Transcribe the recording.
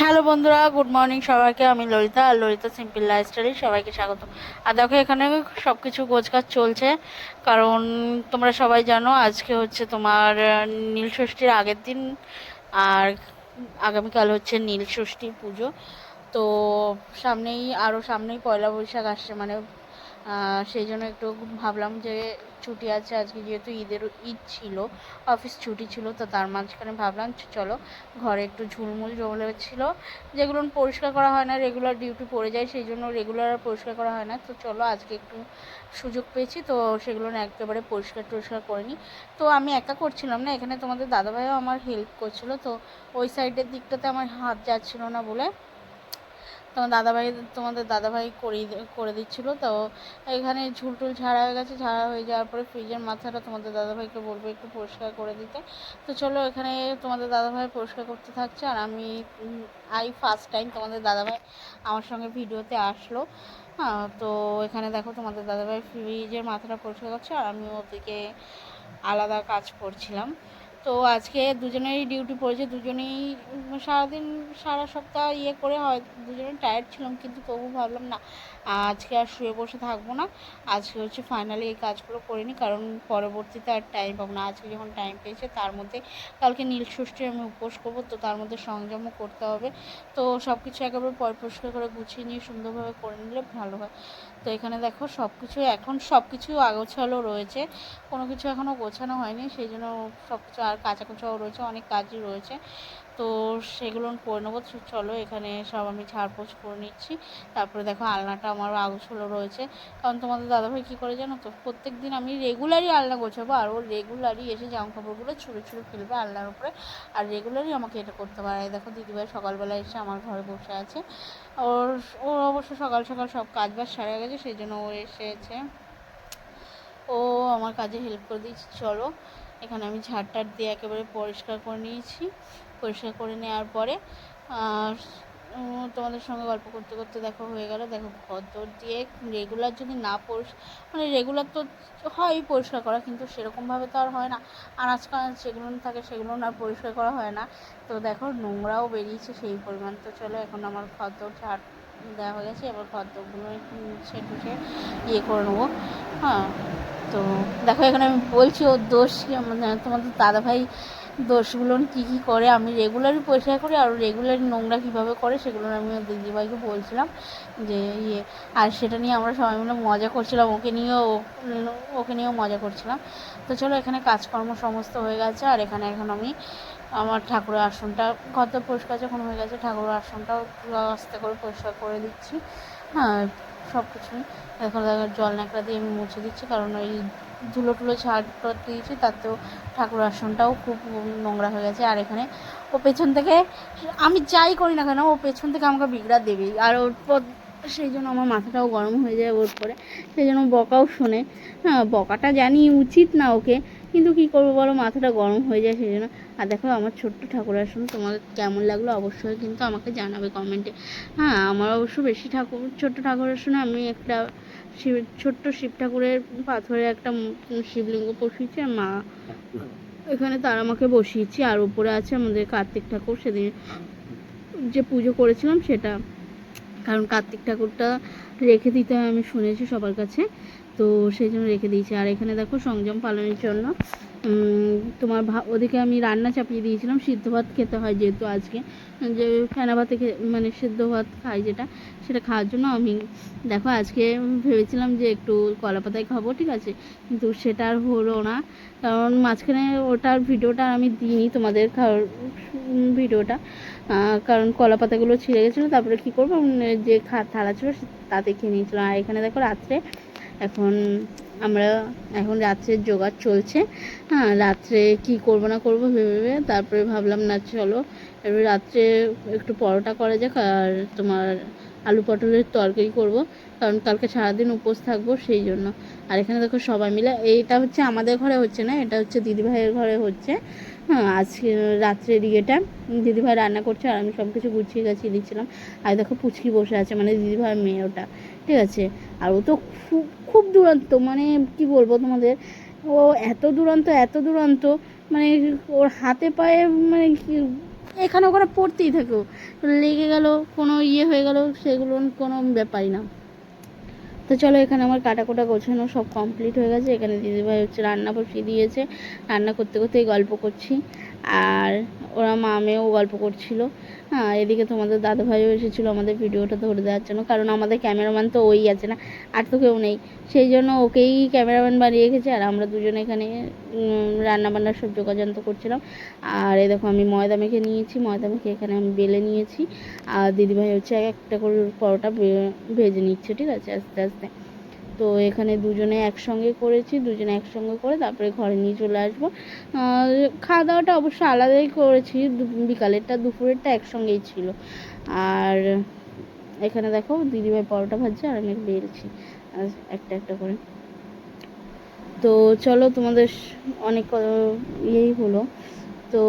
Hello বন্ধুরা, good morning সবাইকে। আমি ললিতা, আর ললিতা সিম্পল লাইফস্টাইলে সবাইকে স্বাগত। আর দেখো, এখানে সব কিছু গোছগাছ চলছে, কারণ তোমরা সবাই জানো, আজকে হচ্ছে তোমার নীলষষ্ঠীর নীল ষষ্ঠীর আগের দিন, আর আগামীকাল হচ্ছে নীল ষষ্ঠী পুজো। তো সামনেই আরও সামনেই পয়লা বৈশাখ আসছে মানে সেই জন্য একটু ভাবলাম যে ছুটি আছে, আজকে যেহেতু ঈদের ঈদ ছিল, অফিস ছুটি ছিল, তো তার মাঝখানে ভাবলাম চলো ঘরে একটু ঝুলমুল জমলে ছিল, যেগুলো পরিষ্কার করা হয় না রেগুলার ডিউটি পড়ে যায়, সেই জন্য রেগুলার আর পরিষ্কার করা হয় না, তো চলো আজকে একটু সুযোগ পেয়েছি, তো সেগুলো একেবারে পরিষ্কার টরিষ্কার করে নিই তো আমি একা করছিলাম না, এখানে তোমাদের দাদাভাইও আমার হেল্প করছিল, তো ওই সাইডের দিকটাতে আমার হাত যাচ্ছিল না বলে তোমার দাদাভাই, তোমাদের দাদাভাই করেই দে- করে দিচ্ছিল। তো এখানে ঝুলটুল ঝাড়া হয়ে গেছে, ঝাড়া হয়ে যাওয়ার পরে ফ্রিজের মাথাটা তোমাদের দাদাভাইকে বলব একটু পরিষ্কার করে দিতে। তো চলো এখানে তোমাদের দাদাভাই পরিষ্কার করতে থাকছে আর আমি আই ফার্স্ট টাইম তোমাদের দাদাভাই আমার সঙ্গে ভিডিওতে আসলো। তো এখানে দেখো তোমাদের দাদাভাই ফ্রিজের মাথাটা পরিষ্কার করছে আর আমি ওদিকে আলাদা কাজ করছিলাম। তো আজকে দুজনেরই ডিউটি পড়েছে, দুজনেই সারাদিন, সারা সপ্তাহ ইয়ে করে হয়, দুজনেই টায়ার্ড ছিলাম, কিন্তু তবু ভাবলাম না, আজকে আর শুয়ে বসে থাকব না, আজকে হচ্ছে ফাইনালি এই কাজগুলো করে নিই, কারণ পরবর্তীতে আর টাইম পাবো না, আজকে যখন টাইম পেয়েছে তার মধ্যে কালকে নীল ষষ্ঠী আমি উপোস করব, তো তার মধ্যে সংযমও করতে হবে, তো সব কিছু একেবারে পর পরিষ্কার করে গুছিয়ে নিয়ে সুন্দরভাবে করে নিলে ভালো হয়। তো এখানে দেখো সব কিছু এখন সব কিছু আগোছালো রয়েছে, কোনো কিছু এখনও গোছানো হয়নি, সেই জন্য সব কিছু আর কাঁচা কুচাও রয়েছে, অনেক কাজই রয়েছে। তো সেগুলো করে নেব। চলো এখানে সব আমি ঝাড়পোছ করে নিচ্ছি। তারপরে দেখো আলনাটা আমার আগোছালো রয়েছে। কারণ তোমাদের দাদাভাই কী করে জানো তো? প্রত্যেক দিন আমি রেগুলারই আলনা গোছাবো আর ও রেগুলারই এসে জামা কাপড়গুলো ছুঁড়ে ছুঁড়ে ফেলবে আলনার উপরে। আর রেগুলারই আমাকে এটা করতে পারে। দেখো দিদিভাই সকালবেলা এসে আমার ঘরে বসে আছে। ওর ওর অবশ্য সকাল সকাল সব কাজ বাজ সারা গেছে, সেই জন্য ও এসেছে। ও আমার কাজে হেল্প করে দিয়েছে। চলো এখানে আমি ঝাড় টাড় দিয়ে একেবারে পরিষ্কার করে নিয়েছি। পরিষ্কার করে নেওয়ার পরে, আর তোমাদের সঙ্গে গল্প করতে করতে দেখো হয়ে গেল। দেখো ঘর দিয়ে রেগুলার যদি না পরিষ মানে রেগুলার তো হয় পরিষ্কার করা, কিন্তু সেরকমভাবে তো আর হয় না। আনাজকাজ যেগুলো থাকে সেগুলো না পরিষ্কার করা হয় না। তো দেখো নোংরাও বেরিয়েছে সেই পরিমাণ। তো চলো এখন আমার ঘর ঝাড় দেওয়া হয়ে গেছে। এবার ঘর দরগুলো একটু মুছে টুছে ইয়ে করে নেব। হ্যাঁ। তো দেখো, এখানে আমি বলছি, ওর দোষ মানে তোমাদের দাদাভাই দোষগুলো কী কী করে? আমি রেগুলারই পরিষ্কার করি আর রেগুলারই নোংরা কীভাবে করে সেগুলো আমি ওর দিদিভাইকে বলছিলাম যে ইয়ে আর সেটা নিয়ে আমরা সবাই মিলে মজা করছিলাম। ওকে নিয়েও ওকে নিয়েও মজা করছিলাম। তো চলো, এখানে কাজকর্ম সমস্ত হয়ে গেছে আর এখানে এখন আমি আমার ঠাকুরের আসনটা কত পরিষ্কার যখন হয়ে গেছে, ঠাকুরের আসনটাও আস্তে করে পরিষ্কার করে দিচ্ছি। হ্যাঁ সব কিছুই এখন জল ন্যাকড়া দিয়ে আমি মুছে দিচ্ছি, কারণ ওই ধুলো টুলো ছাড় দিয়েছি, তাতেও ঠাকুর আসনটাও খুব নোংরা হয়ে গেছে। আর এখানে ও পেছন থেকে, আমি যাই করি না কেন, ও পেছন থেকে আমাকে বিগড়া দেবেই আর ওর সেই জন্য আমার মাথাটাও গরম হয়ে যায় ওর পরে সেই জন্য বকাও শোনে। হ্যাঁ বকাটা জানি উচিত না ওকে। কিন্তু কী করব বলো, মাথাটা গরম হয়ে যায় সেই জন্য। আর দেখো, আমার ছোট্ট ঠাকুর আসন তোমাদের কেমন লাগল অবশ্যই কিন্তু আমাকে জানাবে কমেন্টে। হ্যাঁ আমার অবশ্য বেশি ঠাকুর, ছোট্ট ঠাকুর আসনে আমি একটা শিব, ছোট্ট শিব ঠাকুরের পাথরে একটা শিবলিঙ্গ বসিয়েছি, আর মা এখানে তার আমাকে বসিয়েছি, আর উপরে আছে আমাদের কার্তিক ঠাকুর। সেদিন যে পুজো করেছিলাম সেটা, কারণ কার্তিক ঠাকুরটা রেখে দিতে হয় আমি শুনেছি সবার কাছে। তো সেই জন্য রেখে দিয়েছি। আর এখানে দেখো সংযম পালনের জন্য তোমার ভা ওদিকে আমি রান্না চাপিয়ে দিয়েছিলাম। সিদ্ধ ভাত খেতে হয় যেহেতু আজকে। যে ফেনা ভাতে মানে সিদ্ধ ভাত খাই যেটা, সেটা খাওয়ার জন্য আমি দেখো আজকে ভেবেছিলাম যে একটু কলা পাতায় খাব, ঠিক আছে? কিন্তু সেটা আর হলো না। কারণ মাঝখানে ওটার ভিডিওটা আমি দিইনি তোমাদের খাওয়ার ভিডিওটা। কারণ কলা পাতাগুলো ছিঁড়ে গেছিল, তারপরে কী করব? যে খা থালা ছিল তাতে খেয়ে নিয়েছিলাম। আর এখানে দেখো রাত্রে এখন আমরা এখন রাত্রের জোগাড় চলছে। হ্যাঁ রাত্রে কি করব না করব ভেবে ভেবে তারপরে ভাবলাম, না চলো। এবার রাত্রে একটু পরোটা করা যাক আর তোমার আলু পটলের তরকারি করব, কারণ কালকে সারাদিন উপোস থাকব সেই জন্য। আর এখানে দেখো সবাই মিলে, এইটা হচ্ছে আমাদের ঘরে হচ্ছে না, এটা হচ্ছে দিদিভাইয়ের ঘরে হচ্ছে। হ্যাঁ আজকে রাত্রের ইয়েটা দিদিভাই রান্না করছে আর আমি সব কিছু গুছিয়ে গাছিয়ে দিচ্ছিলাম। আর দেখো পুচকি বসে আছে মানে দিদিভাইয়ের মেয়ে ওটা। ঠিক আছে। আর ও তো খুব খুব দুরন্ত মানে কি বলব তোমাদের, ও এত দুরন্ত এত দুরন্ত মানে ওর হাতে পায়ে মানে এখানে ওখানে পড়তেই থাকো লেগে গেল, কোনো ইয়ে হয়ে গেল, সেগুলো কোনো ব্যাপারই না। তো চলো এখানে আমার কাটা কোটা গোছানো সব কমপ্লিট হয়ে গেছে। এখানে দিদিভাই হচ্ছে রান্না বসিয়ে দিয়েছে। রান্না করতে করতেই গল্প করছি। আর ওরা মা মেয়েও গল্প করছিল। হ্যাঁ এদিকে তোমাদের দাদাভাইও এসেছিল আমাদের ভিডিওটা ধরে দেওয়ার জন্য, কারণ আমাদের ক্যামেরাম্যান তো ওই আছে না, আর তো কেউ নেই। সেই জন্য ওকেই ক্যামেরাম্যান বানিয়ে রেখেছে, আর আমরা দুজনে এখানে রান্না বান্নার সব যোগাযন্ত করছিলাম। আর এই দেখো আমি ময়দা মেখে নিয়েছি, ময়দা মেখে এখানে আমি বেলে নিয়েছি। আর দিদিভাই হচ্ছে একটা করে পরোটা ভেজে নিচ্ছে, ঠিক আছে, আস্তে আস্তে। তো এখানে দুজনে একসঙ্গে করেছি, দুজনে একসঙ্গে করে তারপরে ঘরে নিয়ে চলে আসব। খাওয়া দাওয়াটা অবশ্য আলাদাই করেছি বিকালেরটা, দুপুরেরটা একসঙ্গেই ছিল। আর এখানে দেখো দিদিভাই পরোটা ভাজছে আর আমি বেলছি একটা একটা করে। তো চলো তোমাদের অনেক ইয়েই হলো। তো